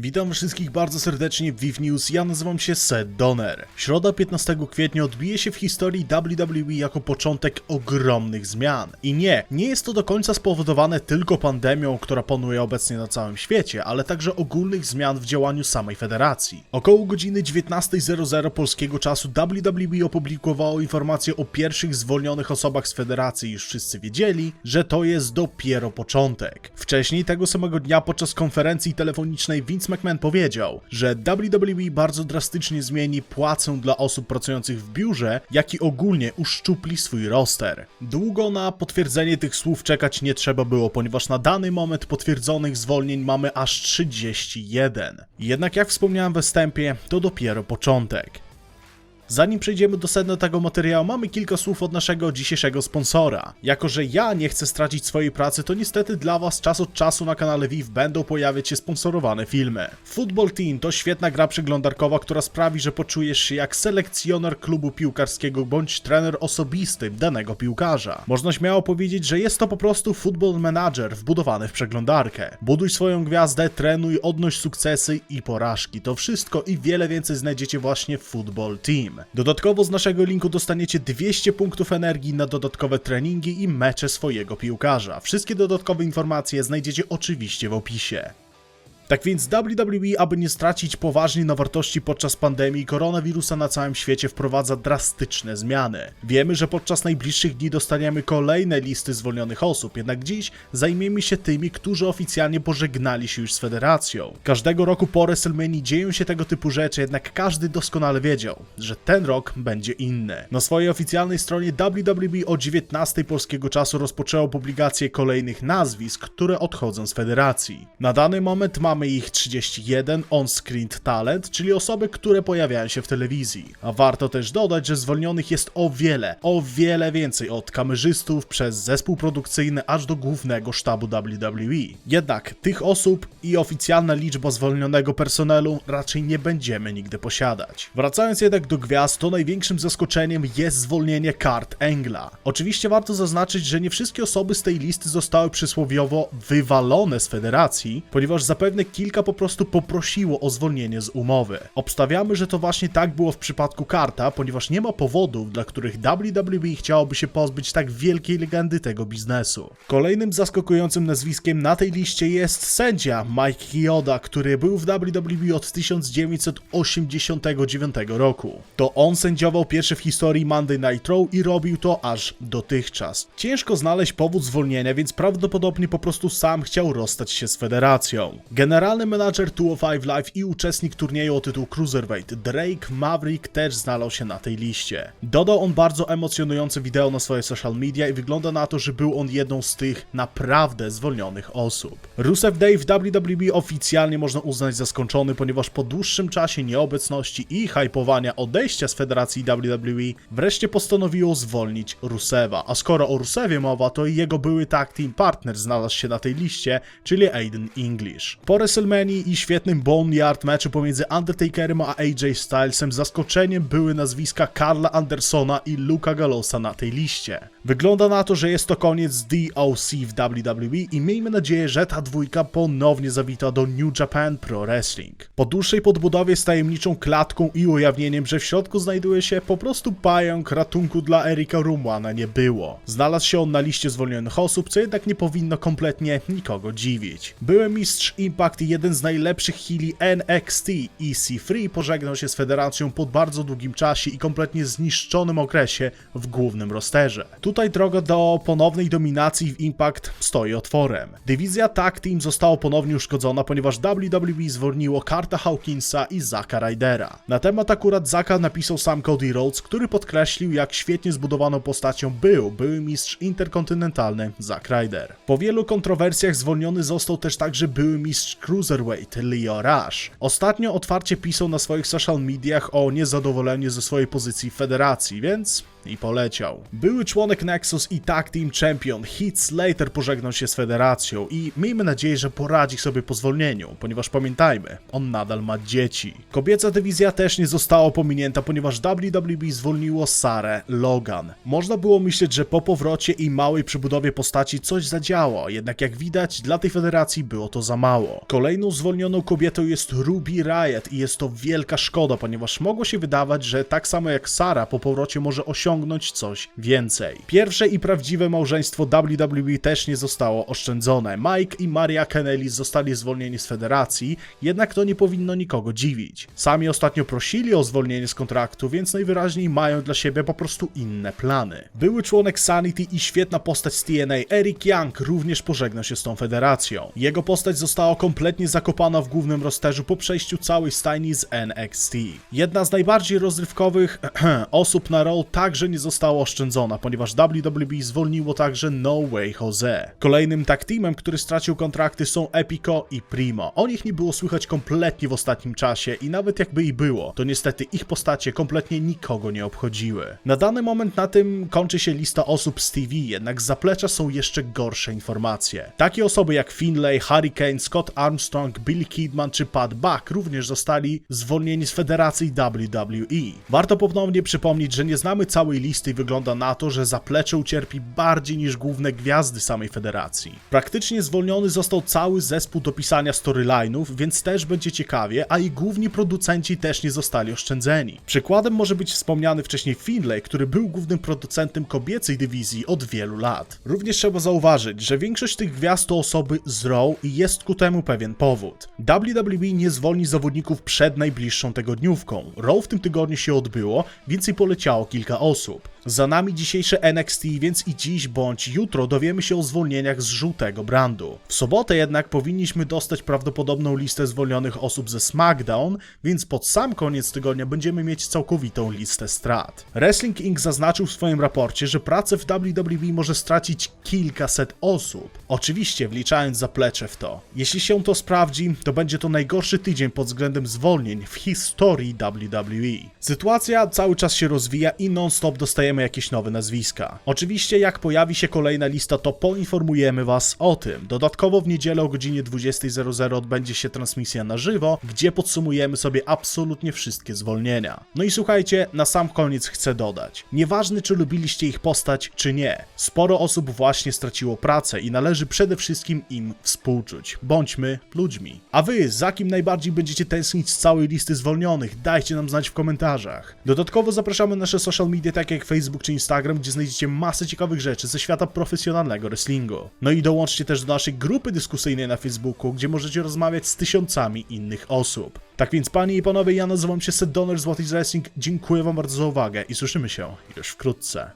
Witam wszystkich bardzo serdecznie w Viv News, ja nazywam się Seth Donner. Środa 15 kwietnia odbije się w historii WWE jako początek ogromnych zmian. I nie, nie jest to do końca spowodowane tylko pandemią, która panuje obecnie na całym świecie, ale także ogólnych zmian w działaniu samej federacji. Około godziny 19.00 polskiego czasu WWE opublikowało informację o pierwszych zwolnionych osobach z federacji, już wszyscy wiedzieli, że to jest dopiero początek. Wcześniej tego samego dnia podczas konferencji telefonicznej Vince McMahon powiedział, że WWE bardzo drastycznie zmieni płacę dla osób pracujących w biurze, jak i ogólnie uszczupli swój roster. Długo na potwierdzenie tych słów czekać nie trzeba było, ponieważ na dany moment potwierdzonych zwolnień mamy aż 31. Jednak jak wspomniałem we wstępie, to dopiero początek. Zanim przejdziemy do sedna tego materiału, mamy kilka słów od naszego dzisiejszego sponsora. Jako, że ja nie chcę stracić swojej pracy, to niestety dla Was czas od czasu na kanale VIV będą pojawiać się sponsorowane filmy. Football Team to świetna gra przeglądarkowa, która sprawi, że poczujesz się jak selekcjoner klubu piłkarskiego bądź trener osobisty danego piłkarza. Można śmiało powiedzieć, że jest to po prostu Football Manager wbudowany w przeglądarkę. Buduj swoją gwiazdę, trenuj, odnoś sukcesy i porażki. To wszystko i wiele więcej znajdziecie właśnie w Football Team. Dodatkowo z naszego linku dostaniecie 200 punktów energii na dodatkowe treningi i mecze swojego piłkarza. Wszystkie dodatkowe informacje znajdziecie oczywiście w opisie. Tak więc WWE, aby nie stracić poważnie na wartości podczas pandemii koronawirusa na całym świecie wprowadza drastyczne zmiany. Wiemy, że podczas najbliższych dni dostaniemy kolejne listy zwolnionych osób, jednak dziś zajmiemy się tymi, którzy oficjalnie pożegnali się już z federacją. Każdego roku po WrestleMania dzieją się tego typu rzeczy, jednak każdy doskonale wiedział, że ten rok będzie inny. Na swojej oficjalnej stronie WWE o 19 polskiego czasu rozpoczęło publikację kolejnych nazwisk, które odchodzą z federacji. Na dany moment mamy ich 31 on-screen talent, czyli osoby, które pojawiają się w telewizji. A warto też dodać, że zwolnionych jest o wiele, o wiele więcej od kamerzystów przez zespół produkcyjny aż do głównego sztabu WWE. Jednak tych osób i oficjalna liczba zwolnionego personelu raczej nie będziemy nigdy posiadać. Wracając jednak do gwiazd, to największym zaskoczeniem jest zwolnienie kart Engla. Oczywiście warto zaznaczyć, że nie wszystkie osoby z tej listy zostały przysłowiowo wywalone z federacji, ponieważ zapewne kilka po prostu poprosiło o zwolnienie z umowy. Obstawiamy, że to właśnie tak było w przypadku Karta, ponieważ nie ma powodów, dla których WWE chciałoby się pozbyć tak wielkiej legendy tego biznesu. Kolejnym zaskakującym nazwiskiem na tej liście jest sędzia Mike Chioda, który był w WWE od 1989 roku. To on sędziował pierwszy w historii Monday Night Raw i robił to aż dotychczas. Ciężko znaleźć powód zwolnienia, więc prawdopodobnie po prostu sam chciał rozstać się z federacją. Generalny menadżer 205 Live i uczestnik turnieju o tytuł Cruiserweight Drake Maverick też znalazł się na tej liście. Dodał on bardzo emocjonujące wideo na swoje social media i wygląda na to, że był on jedną z tych naprawdę zwolnionych osób. Rusev Day w WWE oficjalnie można uznać za skończony, ponieważ po dłuższym czasie nieobecności i hypowania odejścia z federacji WWE wreszcie postanowiło zwolnić Ruseva. A skoro o Rusewie mowa, to i jego były tag team partner znalazł się na tej liście, czyli Aiden English. Po WrestleMania i świetnym Boneyard meczu pomiędzy Undertakerem a AJ Stylesem zaskoczeniem były nazwiska Karla Andersona i Luka Gallosa na tej liście. Wygląda na to, że jest to koniec DOC w WWE i miejmy nadzieję, że ta dwójka ponownie zawita do New Japan Pro Wrestling. Po dłuższej podbudowie z tajemniczą klatką i ujawnieniem, że w środku znajduje się po prostu pająk, ratunku dla Erika Rumwana nie było. Znalazł się on na liście zwolnionych osób, co jednak nie powinno kompletnie nikogo dziwić. Były mistrz Impact i jeden z najlepszych heali NXT, EC3 pożegnał się z federacją po bardzo długim czasie i kompletnie zniszczonym okresie w głównym rosterze. Tutaj droga do ponownej dominacji w Impact stoi otworem. Dywizja Tag Team została ponownie uszkodzona, ponieważ WWE zwolniło Carta Hawkinsa i Zacka Rydera. Na temat akurat Zacka napisał sam Cody Rhodes, który podkreślił, jak świetnie zbudowaną postacią był były mistrz interkontynentalny Zack Ryder. Po wielu kontrowersjach zwolniony został też także były mistrz Cruiserweight Leo Rush. Ostatnio otwarcie pisał na swoich social mediach o niezadowoleniu ze swojej pozycji w federacji, więc i poleciał. Były członek Nexus i Tag Team Champion Heath Slater pożegnał się z federacją i miejmy nadzieję, że poradzi sobie po zwolnieniu, ponieważ pamiętajmy, on nadal ma dzieci. Kobieca dywizja też nie została pominięta, ponieważ WWE zwolniło Sarę Logan. Można było myśleć, że po powrocie i małej przebudowie postaci coś zadziało, jednak jak widać, dla tej federacji było to za mało. Kolejną zwolnioną kobietą jest Ruby Riot i jest to wielka szkoda, ponieważ mogło się wydawać, że tak samo jak Sara po powrocie może osiągnąć coś więcej. Pierwsze i prawdziwe małżeństwo WWE też nie zostało oszczędzone. Mike i Maria Kennelly zostali zwolnieni z federacji, jednak to nie powinno nikogo dziwić. Sami ostatnio prosili o zwolnienie z kontraktu, więc najwyraźniej mają dla siebie po prostu inne plany. Były członek Sanity i świetna postać z TNA Eric Young również pożegnał się z tą federacją. Jego postać została kompletnie zakopana w głównym rosterzu po przejściu całej stajni z NXT. Jedna z najbardziej rozrywkowych osób na Raw także nie została oszczędzona, ponieważ WWE zwolniło także No Way Jose. Kolejnym tag teamem, który stracił kontrakty są Epico i Primo. O nich nie było słychać kompletnie w ostatnim czasie i nawet jakby i było, to niestety ich postacie kompletnie nikogo nie obchodziły. Na dany moment na tym kończy się lista osób z TV, jednak z zaplecza są jeszcze gorsze informacje. Takie osoby jak Finlay, Hurricane, Scott Armstrong, Billy Kidman czy Pat Buck również zostali zwolnieni z federacji WWE. Warto ponownie przypomnieć, że nie znamy całej listy wygląda na to, że zaplecze ucierpi bardziej niż główne gwiazdy samej federacji. Praktycznie zwolniony został cały zespół do pisania storyline'ów, więc też będzie ciekawie, a i główni producenci też nie zostali oszczędzeni. Przykładem może być wspomniany wcześniej Finlay, który był głównym producentem kobiecej dywizji od wielu lat. Również trzeba zauważyć, że większość tych gwiazd to osoby z Raw i jest ku temu pewien powód. WWE nie zwolni zawodników przed najbliższą tygodniówką. Raw w tym tygodniu się odbyło, więc i poleciało kilka osób. Großhub. Za nami dzisiejsze NXT, więc i dziś bądź jutro dowiemy się o zwolnieniach z żółtego brandu. W sobotę jednak powinniśmy dostać prawdopodobną listę zwolnionych osób ze SmackDown, więc pod sam koniec tygodnia będziemy mieć całkowitą listę strat. Wrestling Inc. zaznaczył w swoim raporcie, że pracę w WWE może stracić kilkaset osób. Oczywiście wliczając zaplecze w to. Jeśli się to sprawdzi, to będzie to najgorszy tydzień pod względem zwolnień w historii WWE. Sytuacja cały czas się rozwija i non-stop dostajemy jakieś nowe nazwiska. Oczywiście jak pojawi się kolejna lista, to poinformujemy Was o tym. Dodatkowo w niedzielę o godzinie 20.00 odbędzie się transmisja na żywo, gdzie podsumujemy sobie absolutnie wszystkie zwolnienia. No i słuchajcie, na sam koniec chcę dodać. Nieważne czy lubiliście ich postać, czy nie, sporo osób właśnie straciło pracę i należy przede wszystkim im współczuć. Bądźmy ludźmi. A Wy, za kim najbardziej będziecie tęsknić z całej listy zwolnionych? Dajcie nam znać w komentarzach. Dodatkowo zapraszamy na nasze social media, takie jak Facebook czy Instagram, gdzie znajdziecie masę ciekawych rzeczy ze świata profesjonalnego wrestlingu. No i dołączcie też do naszej grupy dyskusyjnej na Facebooku, gdzie możecie rozmawiać z tysiącami innych osób. Tak więc, panie i panowie, ja nazywam się Seth Donner z What is Wrestling. Dziękuję wam bardzo za uwagę i słyszymy się już wkrótce.